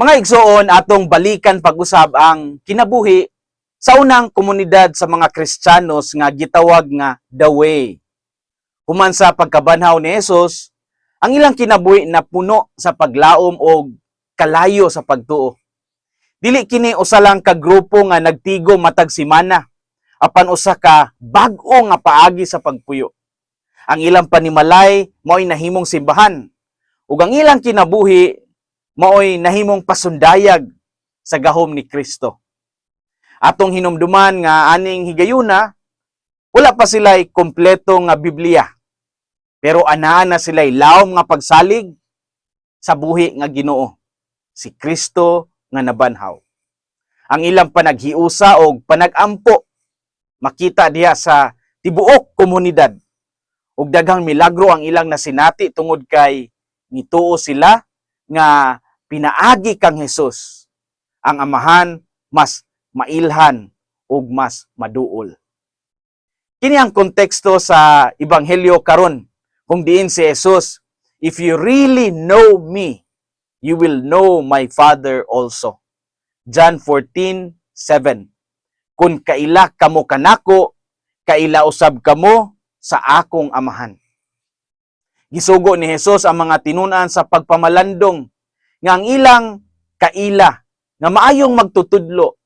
Mga igsoon, atong balikan pag-usab ang kinabuhi sa unang komunidad sa mga Kristiyanos nga gitawag nga The Way. Human sa pagkabanhaw ni Jesus, ang ilang kinabuhi na puno sa paglaom o kalayo sa pagtuo. Dili kini usa lang ka grupo nga nagtigo matag simana apan usa ka bag-o nga paagi sa pagpuyo. Ang ilang panimalay mao'y nahimong simbahan ug ang ilang kinabuhi mao'y nahimong pasundayag sa gahom ni Kristo. Atong hinumduman nga aning higayuna, wala pa sila'y kompleto nga Biblia. Pero anaan na sila'y lawom nga pagsalig sa buhi nga Ginoo, si Kristo nga nabanhaw. Ang ilang panaghiusa o panag-ampo makita diha sa tibuok komunidad. Ug daghang milagro ang ilang nasinati tungod kay nituo sila nga pinaagi kang Hesus. Ang amahan mas mailhan ug mas maduol. Kini ang konteksto sa ebanghelyo karon kung diin si Jesus, if you really know me, you will know my Father also. John 14:7. Kung kaila kamo kanako, kaila usab kamo sa akong amahan. Gisugo ni Jesus ang mga tinunan sa pagpamalandong nga ang ilang kaila nga maayong magtutudlo,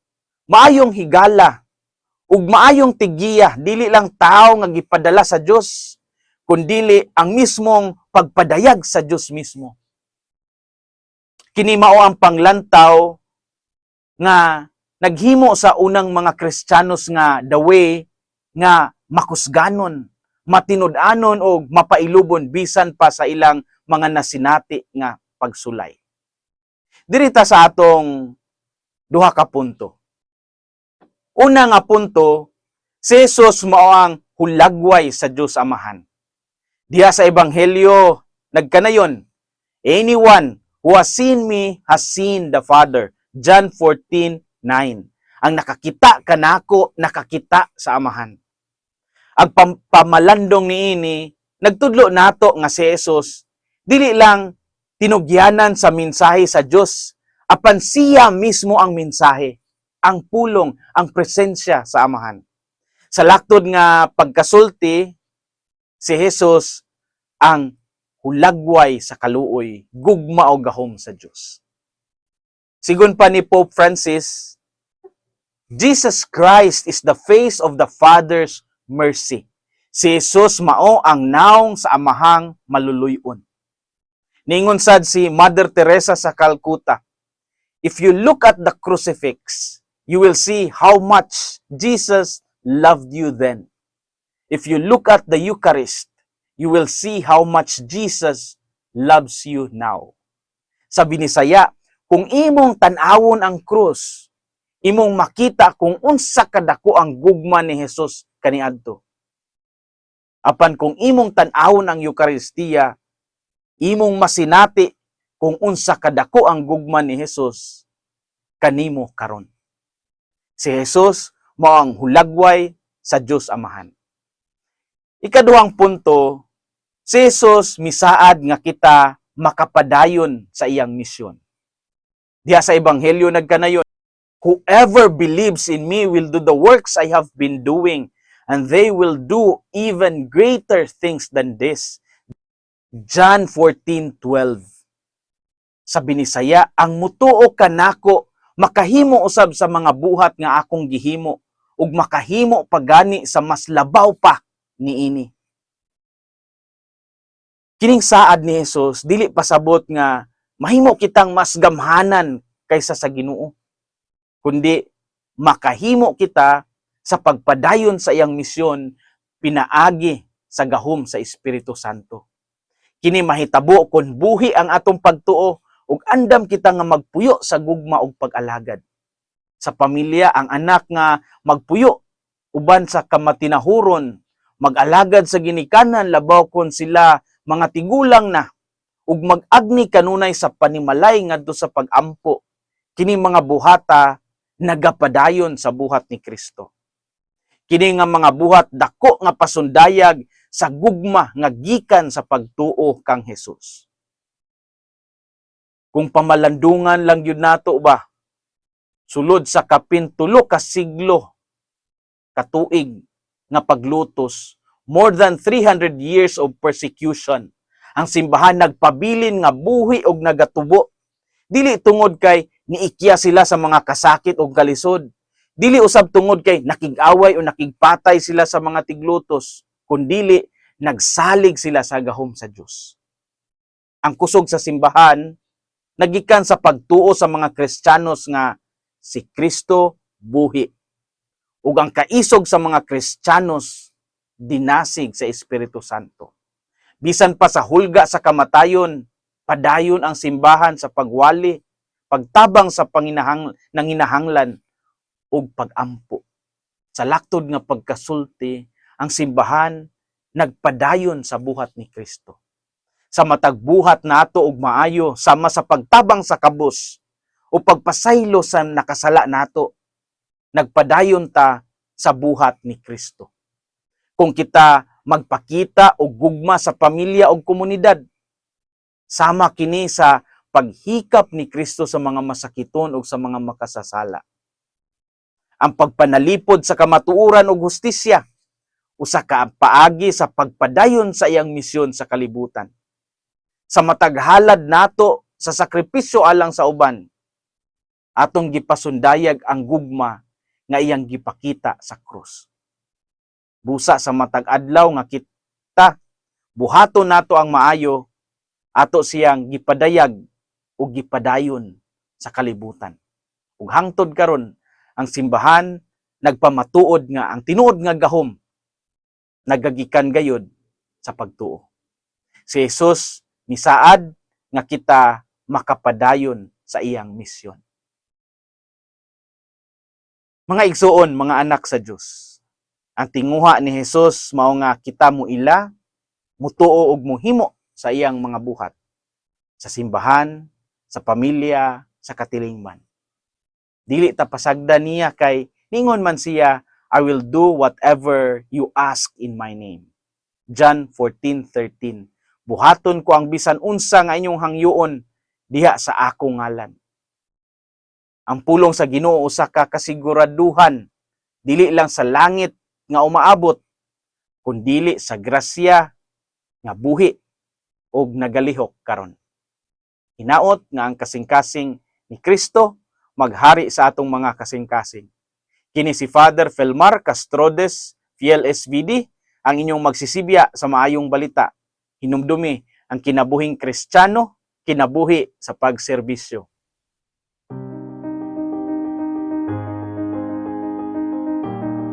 maayong higala, ug maayong tigiya dili lang tao nga gipadala sa Dios kundili ang mismong pagpadayag sa Dios mismo. Kini mao ang panglantaw nga naghimo sa unang mga Kristiyanos nga the way nga makusganon, matinud-anon o mapailubon bisan pa sa ilang mga nasinati nga pagsulay. Dirita sa atong duha ka punto. Una nga punto, si Jesus mao ang hulagway sa Dios Amahan. Diha sa ebanghelyo nagkanayon, anyone who has seen me has seen the Father. John 14:9. Ang nakakita kanako, nakakita sa Amahan. Ang pam- pamalandong niini nagtudlo nato nga si Jesus dili lang tinugyanan sa mensahe sa Dios apan siya mismo ang mensahe, ang pulong, ang presensya sa Amahan. Sa laktod nga pagkasulti si Jesus ang hulagway sa kaluoy, gugma o gahom sa Dios. Sigun pa ni Pope Francis, Jesus Christ is the face of the Father's mercy. Si Jesus mao ang naong sa amahang maluluyon. Ningon sad si Mother Teresa sa Calcutta, if you look at the crucifix, you will see how much Jesus loved you then. If you look at the Eucharist, you will see how much Jesus loves you now. Sa Binisaya, kung imong tan-awon ang krus, imong makita kung unsa kadako ang gugma ni Jesus kaniadto. Apan kung imong tan-awon ang Eukaristiya, imong masinati kung unsa kadako ang gugma ni Jesus kanimo karon. Si Jesus mao ang hulagway sa Dios Amahan. Ikaduhang punto, si Jesus misaad nga kita makapadayon sa iyang misyon. Diha sa ebanghelyo nagkanayon, whoever believes in me will do the works I have been doing and they will do even greater things than this. John 14:12. Sa binisaya, ang mutuo kanako makahimo usab sa mga buhat nga akong gihimo ug makahimo pagani sa mas labaw pa niini. Kining saad ni Jesus dili pasabot nga mahimo kitang mas gamhanan kaysa sa Ginoo kundi makahimo kita sa pagpadayon sa iyang misyon pinaagi sa gahom sa Espiritu Santo. Kini mahitabo kon buhi ang atong pagtuo ug andam kita nga magpuyo sa gugma ug pag-alagad. Sa pamilya ang anak nga magpuyo uban sa kamatinahuron, mag-alagad sa ginikanan labaw kon sila mga tigulang na ug mag-agni kanunay sa panimalay ngadto sa pag-ampo kini mga buhata nagapadayon sa buhat ni Kristo. Kini nga mga buhat dako nga pasundayag sa gugma nga gikan sa pagtuo kang Hesus. kung pamalandungan lang yun nato ba sulod sa kapintulo ka siglo katuig nga paglutos more than 300 years of persecution ang simbahan nagpabilin nga buhi og nagatubo. Dili tungod kay niikya sila sa mga kasakit o kalisod. Dili usab tungod kay nakig-away o nakigpatay sila sa mga tiglutos kundili nagsalig sila sa gahom sa Dios ang kusog sa simbahan nagikan sa pagtuo sa mga Kristiyanos nga si Kristo buhi. Ug ang kaisog sa mga Kristiyanos dinasig sa Espiritu Santo. Bisan pa sa hulga sa kamatayon padayon ang simbahan sa pagwali pagtabang sa panginahang nanginahanglan ug pagampo. Sa laktod nga pagkasulti ang simbahan nagpadayon sa buhat ni Kristo. Sa matag buhat nato og maayo sama sa pagtabang sa kabus o pagpasaylo sa nakasala nato nagpadayon ta sa buhat ni Kristo. Kung kita magpakita og gugma sa pamilya o komunidad sama kini sa paghikap ni Kristo sa mga masakiton o sa mga makasasala. Ang pagpanalipod sa kamatuoran ug hustisya usa ka paagi sa pagpadayon sa iyang misyon sa kalibutan. Sa mataghalad nato sa sakripisyo alang sa uban atong gipasundayag ang gugma nga iyang gipakita sa krus. Busa sa matag adlaw nga kita buhaton nato ang maayo ato siyang gipadayag ug gipadayon sa kalibutan. Ug hangtod karon ang simbahan nagpamatuod nga ang tinuod nga gahom nagagikan gayud sa pagtuo si Jesus misaad nga kita makapadayon sa iyang misyon. Mga igsuon, mga anak sa Dios. Ang tinguha ni Jesus mao nga kita mo ila, mutuo ug muhimo sa iyang mga buhat. Sa simbahan, sa pamilya, sa katilingman. Dili ta pasagda niya kay ningon man siya, I will do whatever you ask in my name. John 14:13 buhaton ko ang bisan unsa nga inyong hangyoon diha sa akong ngalan. Ang pulong sa Ginoo usa ka kasiguraduhan dili lang sa langit nga umaabot kundili sa grasya nga buhi og nagalihok karon. Hinaot nga ang kasing-kasing ni Kristo maghari sa atong mga kasing-kasing. Kini si Father Felmar Castrodes, Fiel SVD, ang inyong magsisibya sa maayong balita hinumdumi ang kinabuhing kristyano, kinabuhi sa pagserbisyo.